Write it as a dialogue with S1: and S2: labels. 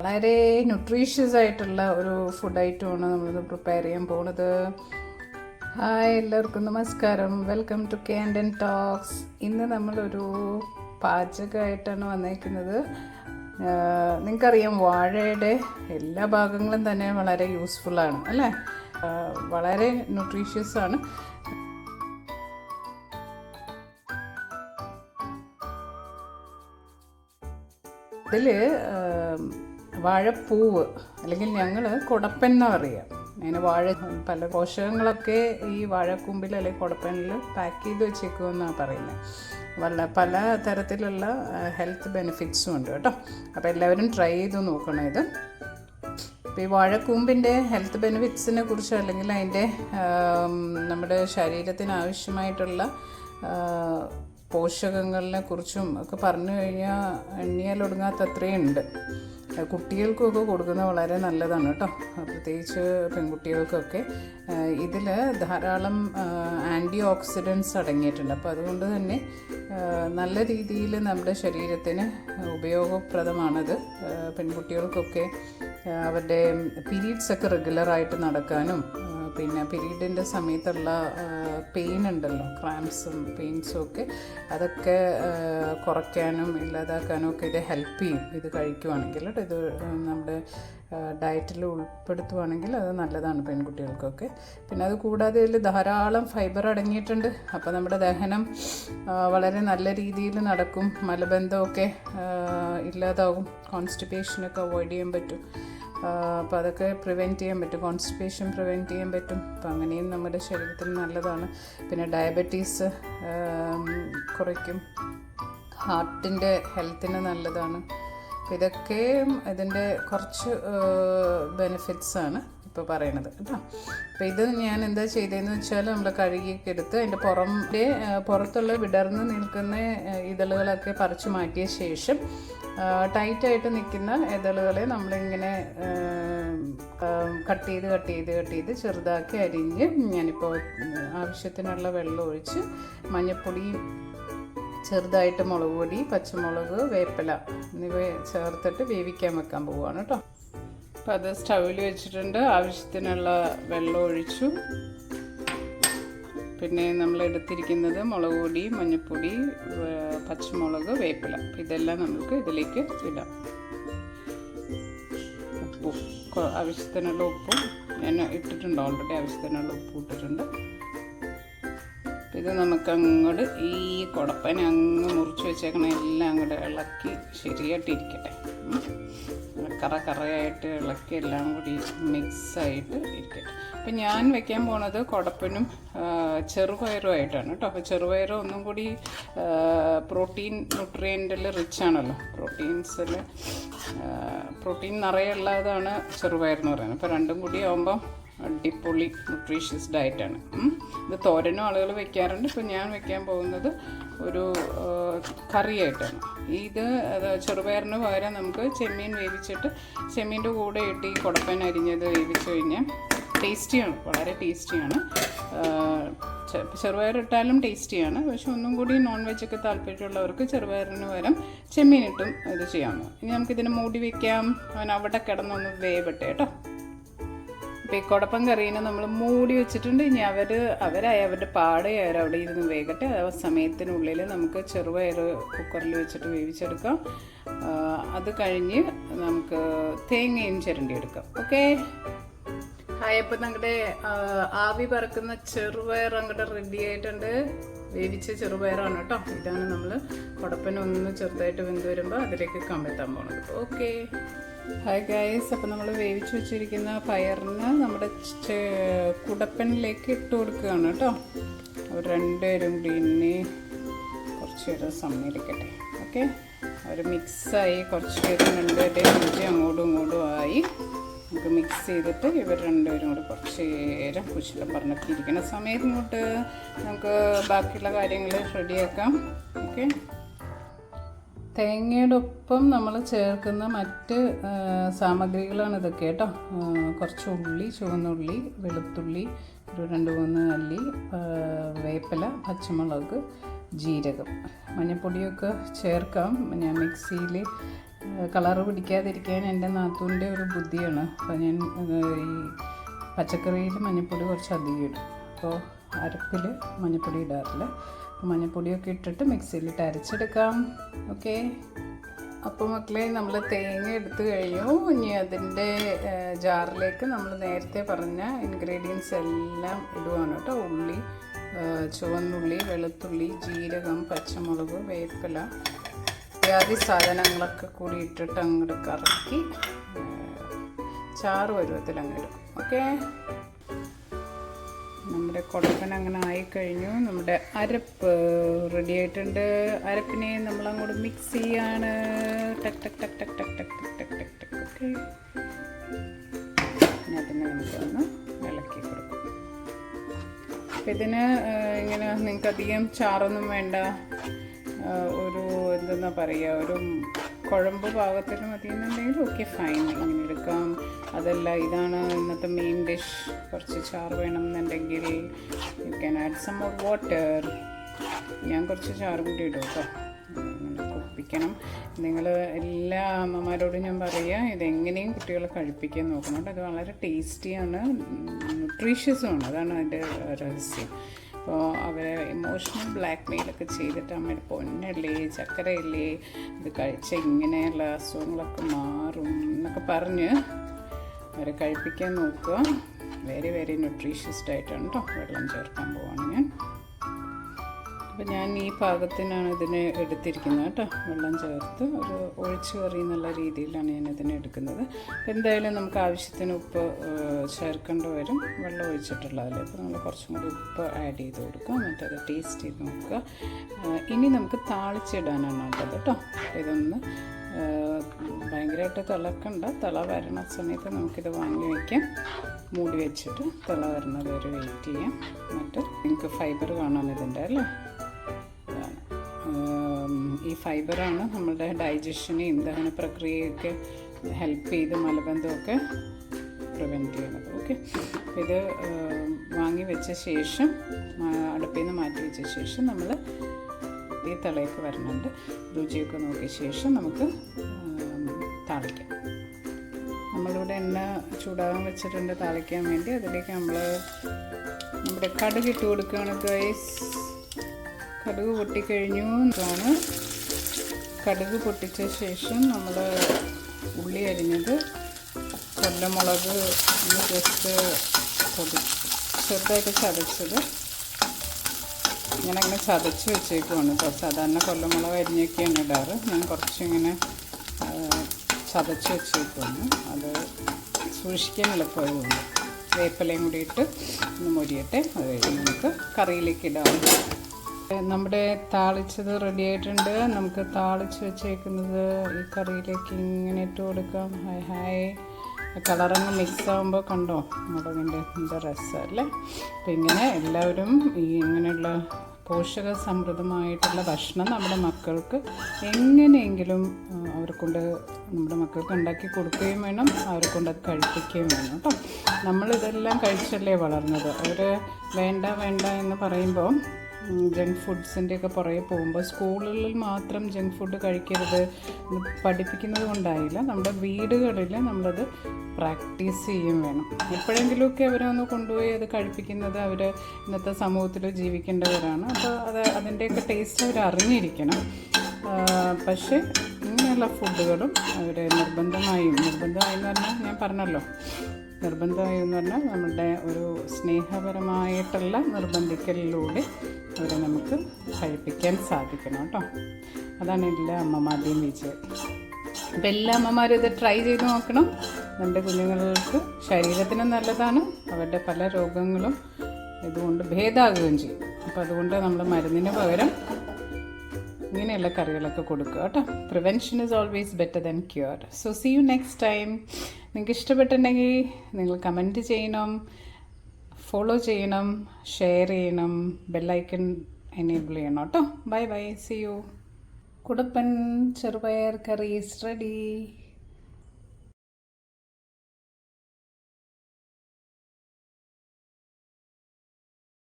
S1: വളരെ ന്യൂട്രീഷ്യസ് ആയിട്ടുള്ള ഒരു ഫുഡ് ഐറ്റമാണ് നമ്മളിത് പ്രിപ്പയർ ചെയ്യാൻ പോണത്. ഹായ് എല്ലാവർക്കും നമസ്കാരം. വെൽക്കം ടു കാൻഡൻ ടോക്സ് ഇന്ന് നമ്മളൊരു പാചകമായിട്ടാണ് വന്നേക്കുന്നത്. നിങ്ങൾക്കറിയാം വാഴയുടെ എല്ലാ ഭാഗങ്ങളും തന്നെ വളരെ യൂസ്ഫുള്ളാണ് അല്ലേ? വളരെ ന്യൂട്രീഷ്യസ് ആണ്. ഇതിൽ വാഴപ്പൂവ് അല്ലെങ്കിൽ ഞങ്ങൾ കുടപ്പൻ എന്നാ പറയുക അങ്ങനെ വാഴ പല പോഷകങ്ങളൊക്കെ ഈ വാഴക്കൂമ്പിൽ അല്ലെങ്കിൽ കുടപ്പനിൽ പാക്ക് ചെയ്ത് വെച്ചേക്കുമെന്നാണ് പറയുന്നത് വല്ല പല തരത്തിലുള്ള ഹെൽത്ത് ബെനിഫിറ്റ്സും ഉണ്ട് കേട്ടോ. അപ്പോൾ എല്ലാവരും ട്രൈ ചെയ്ത് നോക്കണം ഇത്. ഇപ്പോൾ ഈ വാഴക്കൂമ്പിന്റെ ഹെൽത്ത് ബെനിഫിറ്റ്സിനെ കുറിച്ച് അല്ലെങ്കിൽ അതിന്റെ നമ്മുടെ ശരീരത്തിന് ആവശ്യമായിട്ടുള്ള പോഷകങ്ങളിനെ കുറിച്ചും ഒക്കെ പറഞ്ഞു കഴിഞ്ഞാൽ എണ്ണിയാൽ ഒടുങ്ങാത്ത അത്രയും ഉണ്ട്. കുട്ടികൾക്കൊക്കെ കൊടുക്കുന്നത് വളരെ നല്ലതാണ് കേട്ടോ. പ്രത്യേകിച്ച് പെൺകുട്ടികൾക്കൊക്കെ. ഇതിൽ ധാരാളം ആന്റി ഓക്സിഡൻസ് അടങ്ങിയിട്ടുണ്ട്. അപ്പോൾ അതുകൊണ്ട് തന്നെ നല്ല രീതിയിൽ നമ്മുടെ ശരീരത്തിന് ഉപയോഗപ്രദമാണത്. പെൺകുട്ടികൾക്കൊക്കെ അവരുടെ പീരീഡ്സൊക്കെ റെഗുലറായിട്ട് നടക്കാനും പിന്നെ പീരീഡിന്റെ സമയത്തുള്ള പെയിൻ ഉണ്ടല്ലോ ക്രാംസും പെയിൻസും ഒക്കെ. അതൊക്കെ കുറയ്ക്കാനും ഇല്ലാതാക്കാനും ഒക്കെ ഇത് ഹെൽപ്പ് ചെയ്യും. ഇത് കഴിക്കുവാണെങ്കിൽ ഇത് നമ്മുടെ ഡയറ്റിൽ ഉൾപ്പെടുത്തുവാണെങ്കിൽ അത് നല്ലതാണ് പെൺകുട്ടികൾക്കൊക്കെ. പിന്നെ അത് കൂടാതെ ഇതിൽ ധാരാളം ഫൈബർ അടങ്ങിയിട്ടുണ്ട്. അപ്പോൾ നമ്മുടെ ദഹനം വളരെ നല്ല രീതിയിൽ നടക്കും. മലബന്ധമൊക്കെ ഇല്ലാതാകും കോൺസ്റ്റിപ്പേഷനൊക്കെ അവോയ്ഡ് ചെയ്യാൻ പറ്റും. അപ്പോൾ അതൊക്കെ പ്രിവെന്റ് ചെയ്യാൻ പറ്റും. കോൺസ്റ്റിപ്പേഷൻ പ്രിവെന്റ് ചെയ്യാൻ പറ്റും. അപ്പം അങ്ങനെയും നമ്മുടെ ശരീരത്തിന് നല്ലതാണ്. പിന്നെ ഡയബറ്റീസ് കുറയ്ക്കും. ഹാർട്ടിന്റെ ഹെൽത്തിന് നല്ലതാണ്. അപ്പോൾ ഇതൊക്കെ ഇതിന്റെ കുറച്ച് ബെനിഫിറ്റ്സ് ആണ്. ഇപ്പോൾ പറയണത് കേട്ടോ. അപ്പോൾ ഇത് ഞാൻ എന്താ ചെയ്തതെന്ന് വെച്ചാൽ നമ്മൾ കഴുകിയൊക്കെ എടുത്ത് അതിന്റെ പുറമെ പുറത്തുള്ള വിടർന്ന് നിൽക്കുന്ന ഇതളുകളൊക്കെ പറിച്ചു മാറ്റിയ ശേഷം ടൈറ്റായിട്ട് നിൽക്കുന്ന ഇതളുകളെ നമ്മളിങ്ങനെ കട്ട് ചെയ്ത് കട്ട് ചെയ്ത് കട്ട് ചെയ്ത് ചെറുതാക്കി അരിഞ്ഞ് ഞാനിപ്പോൾ ആവശ്യത്തിനുള്ള വെള്ളം ഒഴിച്ച് മഞ്ഞൾപ്പൊടി ചെറുതായിട്ട് മുളക് പൊടി പച്ചമുളക് വേപ്പില എന്നിവ ചേർത്തിട്ട് വേവിക്കാൻ വെക്കാൻ പോവുകയാണ് കേട്ടോ. അപ്പോൾ അത് സ്റ്റൗവിൽ വെച്ചിട്ടുണ്ട്. ആവശ്യത്തിനുള്ള വെള്ളം ഒഴിച്ചു. പിന്നെ നമ്മൾ എടുത്തിരിക്കുന്നത് മുളക് പൊടി മഞ്ഞൾപ്പൊടി പച്ചമുളക് വേപ്പില. ഇതെല്ലാം നമുക്ക് ഇതിലേക്ക് ഇടാം. ഉപ്പും. ആവശ്യത്തിനുള്ള ഉപ്പും. ഞാൻ ഇട്ടിട്ടുണ്ട്. ഓൾറെഡി ആവശ്യത്തിനുള്ള ഉപ്പ് ഇട്ടിട്ടുണ്ട്. ഇത് നമുക്ക് അങ്ങോട്ട് ഈ കുടപ്പനെ അങ്ങ് മുറിച്ച് വെച്ചേക്കണ എല്ലാം അങ്ങോട്ട് ഇളക്കി ശരിയായിട്ട് ഇരിക്കട്ടെ ഉം. കറ കറയായിട്ട് ഇളക്കി എല്ലാം കൂടി മിക്സായിട്ട് ഇരിക്കട്ടെ അപ്പം ഞാൻ വെക്കാൻ പോണത് കുടപ്പനും ചെറുപയറും ചെറുപയറുമായിട്ടാണ് കേട്ടോ അപ്പോൾ ചെറുപയർ ഒന്നും കൂടി പ്രോട്ടീൻ ന്യൂട്രിയന്റിൽ റിച്ച് ആണല്ലോ. പ്രോട്ടീൻസിൽ പ്രോട്ടീൻ നിറയുള്ളതാണ് ചെറുപയർ എന്ന് പറയുന്നത്. അപ്പോൾ രണ്ടും കൂടി ആകുമ്പം അടിപൊളി ന്യൂട്രീഷ്യസ് ഡയറ്റാണ് ഇത് തോരനും ആളുകൾ വെക്കാറുണ്ട്. ഇപ്പോൾ ഞാൻ വെക്കാൻ പോകുന്നത് ഒരു കറിയായിട്ടാണ്. ഇത് ചെറുപയറിന് പകരം നമുക്ക് ചെമ്മീൻ വേവിച്ചിട്ട് ചെമ്മീന്റെ കൂടെ ഇട്ട് ഈ കുടപ്പൻ അരിഞ്ഞത് വേവിച്ച് കഴിഞ്ഞാൽ ടേസ്റ്റിയാണ് വളരെ ടേസ്റ്റിയാണ് ചെറുപയർ ഇട്ടാലും ടേസ്റ്റിയാണ് പക്ഷെ ഒന്നും കൂടി നോൺ വെജൊക്കെ താല്പര്യമുള്ളവർക്ക് ചെറുപയറിന് പകരം ചെമ്മീനിട്ടും ഇത് ചെയ്യാവുന്നതാണ്. ഇനി നമുക്കിതിന് മൂടി വയ്ക്കാം അവൻ അവിടെ കിടന്നൊന്ന് വേവട്ടെ കേട്ടോ. ഇപ്പം ഈ കുടപ്പം കറീനെ നമ്മൾ മൂടി വെച്ചിട്ടുണ്ട്. ഇനി അവർ അവരായി അവരുടെ പാടെ അവിടെ ഇരുന്ന് വേകട്ടെ. ആ സമയത്തിനുള്ളിൽ നമുക്ക് ചെറുപയർ കുക്കറിൽ വെച്ചിട്ട് വേവിച്ചെടുക്കാം. അത് കഴിഞ്ഞ് നമുക്ക് തേങ്ങയും ചിരണ്ടി എടുക്കാം. ഓക്കെ? ഹായ് അപ്പം നമ്മുടെ ആവി പറക്കുന്ന ചെറുപയർ അങ്ങോട്ട് റെഡി ആയിട്ടുണ്ട്. വേവിച്ച ചെറുപയറാണ് കേട്ടോ. ഇതാണ് നമ്മൾ കുടപ്പനൊന്ന് ചെറുതായിട്ട് വെന്ത് വരുമ്പോൾ അതിലേക്ക് കമ്പെത്താൻ പോകുന്നത് ഓക്കെ? ഹായ് ഗൈസ് അപ്പം നമ്മൾ വേവിച്ച് വെച്ചിരിക്കുന്ന പയറിന് നമ്മുടെ കുടപ്പനിലേക്ക് ഇട്ട് കൊടുക്കുകയാണ് കേട്ടോ. അവർ രണ്ടുപേരും കൂടി ഇനി കുറച്ച് നേരം സമ്മതിക്കട്ടെ. ഓക്കെ അവർ മിക്സായി കുറച്ച് നേരം രണ്ടുപേരുടെയും രുചി അങ്ങോട്ടും ഇങ്ങോട്ടും ആയി. നമുക്ക് മിക്സ് ചെയ്തിട്ട് ഇവർ രണ്ടുപേരും കൂടി കുറച്ച് നേരം കുശലം പറഞ്ഞൊക്കെ ഇരിക്കുന്ന സമയത്ത് ഇങ്ങോട്ട് നമുക്ക് ബാക്കിയുള്ള കാര്യങ്ങൾ റെഡിയാക്കാം ഓക്കെ തേങ്ങയുടെ ഒപ്പം നമ്മൾ ചേർക്കുന്ന മറ്റ് സാമഗ്രികളാണ് ഇതൊക്കെ കേട്ടോ. കുറച്ച് ഉള്ളി ചുവന്നുള്ളി വെളുത്തുള്ളി ഒരു രണ്ട് മൂന്ന് അല്ലി വേപ്പില പച്ചമുളക് ജീരകം. മഞ്ഞൾപ്പൊടിയൊക്കെ ചേർക്കാം. ഞാൻ മിക്സിയിൽ കളറ് പിടിക്കാതിരിക്കാൻ എന്റെ നാത്തൂന്റെ ഒരു ബുദ്ധിയാണ്. അപ്പോൾ ഞാൻ ഈ പച്ചക്കറിയിൽ മഞ്ഞൾപ്പൊടി കുറച്ച് അധികം ഇടും. അപ്പോൾ അരപ്പിൽ മഞ്ഞൾപ്പൊടി ഇടാറില്ല. മഞ്ഞൾപ്പൊടിയൊക്കെ ഇട്ടിട്ട് മിക്സിയിലിട്ട് അരച്ചെടുക്കാം. ഓക്കെ അപ്പോൾ മക്കളെ നമ്മൾ തേങ്ങ എടുത്തു കഴിഞ്ഞു. ഇനി അതിന്റെ ജാറിലേക്ക് നമ്മൾ നേരത്തെ പറഞ്ഞ ഇൻഗ്രീഡിയൻസ് എല്ലാം ഇടുവാണ് കേട്ടോ. ഉള്ളി ചുവന്നുള്ളി വെളുത്തുള്ളി ജീരകം പച്ചമുളക് വേപ്പില ഇത്യാദി സാധനങ്ങളൊക്കെ കൂടി ഇട്ടിട്ട് അങ്ങോട്ട് കറക്കി ചാറ് പരുവത്തിൽ അങ്ങിടും ഓക്കെ നമ്മുടെ കുടപ്പൻ അങ്ങനെ ആയിക്കഴിഞ്ഞു നമ്മുടെ അരപ്പ് റെഡി ആയിട്ടുണ്ട് അരപ്പിനെ നമ്മളങ്ങോട്ട് മിക്സ് ചെയ്യാണ് ടക് ടക് ടക് ടക് ടക് ടക് ടക് ടക് ടക് ടക് ഓക്കെ അതിനെ നമുക്കൊന്ന് ഇളക്കി കൊടുക്കും അപ്പം ഇതിന് ഇങ്ങനെ നിങ്ങൾക്ക് അധികം ചാറൊന്നും വേണ്ട ഒരു എന്തെന്നാ പറയുക ഒരു കുഴമ്പ് പാകത്തിന് മതി എന്നുണ്ടെങ്കിൽ ഓക്കെ ഫൈൻ ഇങ്ങനെ എടുക്കാം. അതല്ല ഇതാണ് ഇന്നത്തെ മെയിൻ ഡിഷ് കുറച്ച് ചാറ് വേണം എന്നുണ്ടെങ്കിൽ you can add some of water ഞാൻ കുറച്ച് ചാറ് കൂടി ഇടും കേട്ടോ കുപ്പിക്കണം. നിങ്ങൾ എല്ലാ അമ്മമാരോടും ഞാൻ പറയുക ഇതെങ്ങനെയും കുട്ടികളെ കഴിപ്പിക്കാൻ നോക്കണം അത് വളരെ ടേസ്റ്റിയാണ് ന്യൂട്രീഷ്യസുമാണ് അതാണ് അതിന്റെ രഹസ്യം. അപ്പോൾ അവരെ ഇമോഷണൽ ബ്ലാക്ക് മെയിലൊക്കെ ചെയ്തിട്ട് അമ്മയുടെ പൊന്നല്ലേ ചക്കരയല്ലേ ഇത് കഴിച്ച ഇങ്ങനെയുള്ള അസുഖങ്ങളൊക്കെ മാറും എന്നൊക്കെ പറഞ്ഞ് അവരെ കഴിപ്പിക്കാൻ നോക്കുക. വെരി വെരി ന്യൂട്രീഷ്യസ്ഡ് ആയിട്ടാണ് കേട്ടോ വെള്ളം ചേർക്കാൻ പോവാണ് ഞാൻ. അപ്പോൾ ഞാൻ ഈ പാകത്തിനാണ് ഇതിനെ എടുത്തിരിക്കുന്നത് കേട്ടോ. വെള്ളം ചേർത്ത് ഒരു ഒഴിച്ചു കറി എന്നുള്ള രീതിയിലാണ് ഞാൻ ഇതിനെ എടുക്കുന്നത്. എന്തായാലും നമുക്ക് ആവശ്യത്തിന് ഉപ്പ് ചേർക്കേണ്ടി വരും. വെള്ളം ഒഴിച്ചിട്ടുള്ളതല്ലേ അപ്പോൾ നമ്മൾ കുറച്ചും കൂടി ഉപ്പ് ആഡ് ചെയ്ത് കൊടുക്കുക. എന്നിട്ട് അത് ടേസ്റ്റ് ചെയ്ത് നോക്കുക. ഇനി നമുക്ക് താളിച്ചിടാനാണ് ഉള്ളത് കേട്ടോ. ഇതൊന്ന് ഭയങ്കരമായിട്ട് തിളക്കണ്ട. തിള വരണ സമയത്ത് നമുക്കിത് വാങ്ങി വയ്ക്കാം മൂടി വെച്ചിട്ട് തിള വരുന്നത് വരെ വെയിറ്റ് ചെയ്യാം. എന്നിട്ട് നിങ്ങൾക്ക് ഫൈബർ കാണാൻ ഇതിന്റെ അല്ലേ? ഈ ഫൈബറാണ് നമ്മളുടെ ഡൈജഷനെയും ദഹന പ്രക്രിയയൊക്കെ ഹെൽപ്പ് ചെയ്ത് മലബന്ധമൊക്കെ പ്രിവെന്റ് ചെയ്യുന്നത്. ഓക്കെ ഇത് വാങ്ങി വെച്ച ശേഷം അടുപ്പിൽ നിന്ന് മാറ്റി വെച്ച ശേഷം നമ്മൾ ഈ തിളയൊക്കെ വരുന്നുണ്ട് രുചിയൊക്കെ നോക്കിയ ശേഷം നമുക്ക് താളിക്കാം. നമ്മളിവിടെ എണ്ണ ചൂടാകാൻ വെച്ചിട്ടുണ്ട് താളിക്കാൻ വേണ്ടി. അതിലേക്ക് നമ്മൾ നമ്മുടെ കടുക് ഇട്ട് കൊടുക്കുകയാണ് ഗൈസ് കടുക് പൊട്ടിക്കഴിഞ്ഞു ഇതാണ് കടുക് പൊട്ടിച്ച ശേഷം നമ്മൾ ഉള്ളി അരിഞ്ഞത് കൊല്ലമുളക് ജസ്റ്റ് പൊടി. ചെറുതായിട്ട് ചതച്ചത്. ഞാനങ്ങനെ ചതച്ച് വെച്ചേക്കുവാണ് കേട്ടോ. സാധാരണ കൊല്ലമുളക് അരിഞ്ഞൊക്കെയാണ് ഇടാറ്. ഞാൻ കുറച്ചിങ്ങനെ ചതച്ച് വെച്ചേക്കുവാണ്. അത് സൂക്ഷിക്കാൻ എളുപ്പമായതുകൊണ്ട് വേപ്പിലയും കൂടി ഇട്ട് ഒന്ന് മൊരിയട്ടെ. അത് കഴിഞ്ഞ് നമുക്ക് കറിയിലേക്ക് ഇടാം. നമ്മുടെ താളിച്ചത് റെഡി ആയിട്ടുണ്ട്. നമുക്ക് താളിച്ച് വെച്ചേക്കുന്നത് ഈ കറിയിലേക്ക് ഇങ്ങനെ ഇട്ട് കൊടുക്കാം. ഹായ് ഹായ് കളറങ്ങ് മിക്സ് ആകുമ്പോൾ കണ്ടോ? മുളകിന്റെ എന്താ രസമല്ലേ അപ്പം ഇങ്ങനെ എല്ലാവരും ഈ ഇങ്ങനെയുള്ള പോഷക സമൃദ്ധമായിട്ടുള്ള ഭക്ഷണം നമ്മുടെ മക്കൾക്ക് എങ്ങനെയെങ്കിലും അവർക്കൊണ്ട് നമ്മുടെ മക്കൾക്ക് ഉണ്ടാക്കി കൊടുക്കുകയും വേണം അവരെ കൊണ്ട് അത് കഴിപ്പിക്കുകയും വേണം കേട്ടോ. നമ്മളിതെല്ലാം കഴിച്ചല്ലേ വളർന്നത്? അവർ വേണ്ട വേണ്ട എന്ന് പറയുമ്പോൾ ജങ്ക് ഫുഡ്സിന്റെ ഒക്കെ പുറകെ പോകുമ്പോൾ സ്കൂളുകളിൽ മാത്രം ജങ്ക് ഫുഡ് കഴിക്കരുത് പഠിപ്പിക്കുന്നത് കൊണ്ടായില്ല. നമ്മുടെ വീടുകളിൽ നമ്മളത് പ്രാക്ടീസ് ചെയ്യും വേണം. എപ്പോഴെങ്കിലുമൊക്കെ അവരെ ഒന്ന് കൊണ്ടുപോയി അത് കഴിപ്പിക്കുന്നത് അവർ ഇന്നത്തെ സമൂഹത്തിൽ ജീവിക്കേണ്ടവരാണ്. അപ്പോൾ അത് അതിന്റെയൊക്കെ ടേസ്റ്റ് അവർ അറിഞ്ഞിരിക്കണം. പക്ഷേ ഇങ്ങനെയുള്ള ഫുഡുകളും അവർ നിർബന്ധമായും നിർബന്ധമായി എന്ന് പറഞ്ഞാൽ ഞാൻ പറഞ്ഞല്ലോ. നിർബന്ധമായി എന്ന് പറഞ്ഞാൽ നമ്മുടെ ഒരു സ്നേഹപരമായിട്ടുള്ള നിർബന്ധിക്കലിലൂടെ അവരെ നമുക്ക് കഴിപ്പിക്കാൻ സാധിക്കണം കേട്ടോ. അതാണ് എല്ലാ അമ്മമാരുടെയും വിജയം. അപ്പോൾ എല്ലാ അമ്മമാരും ഇത് ട്രൈ ചെയ്ത് നോക്കണം. നമ്മുടെ കുഞ്ഞുങ്ങൾക്ക് ശരീരത്തിന് നല്ലതാണ് അവരുടെ പല രോഗങ്ങളും ഇതുകൊണ്ട് ഭേദമാകുകയും ചെയ്യും. അപ്പോൾ അതുകൊണ്ട് നമ്മൾ മരുന്നിന് പകരം ഇങ്ങനെയുള്ള കറികളൊക്കെ കൊടുക്കുക കേട്ടോ. Prevention is always better than cure so see you next time നിങ്ങൾക്ക് ഇഷ്ടപ്പെട്ടിട്ടുണ്ടെങ്കിൽ നിങ്ങൾ കമന്റ് ചെയ്യണം ഫോളോ ചെയ്യണം ഷെയർ ചെയ്യണം ബെല്ലൈക്കൺ എനേബിൾ ചെയ്യണം കേട്ടോ. ബൈ ബൈ സി യു കുടപ്പൻ ചെറുപയർ കറി റെഡി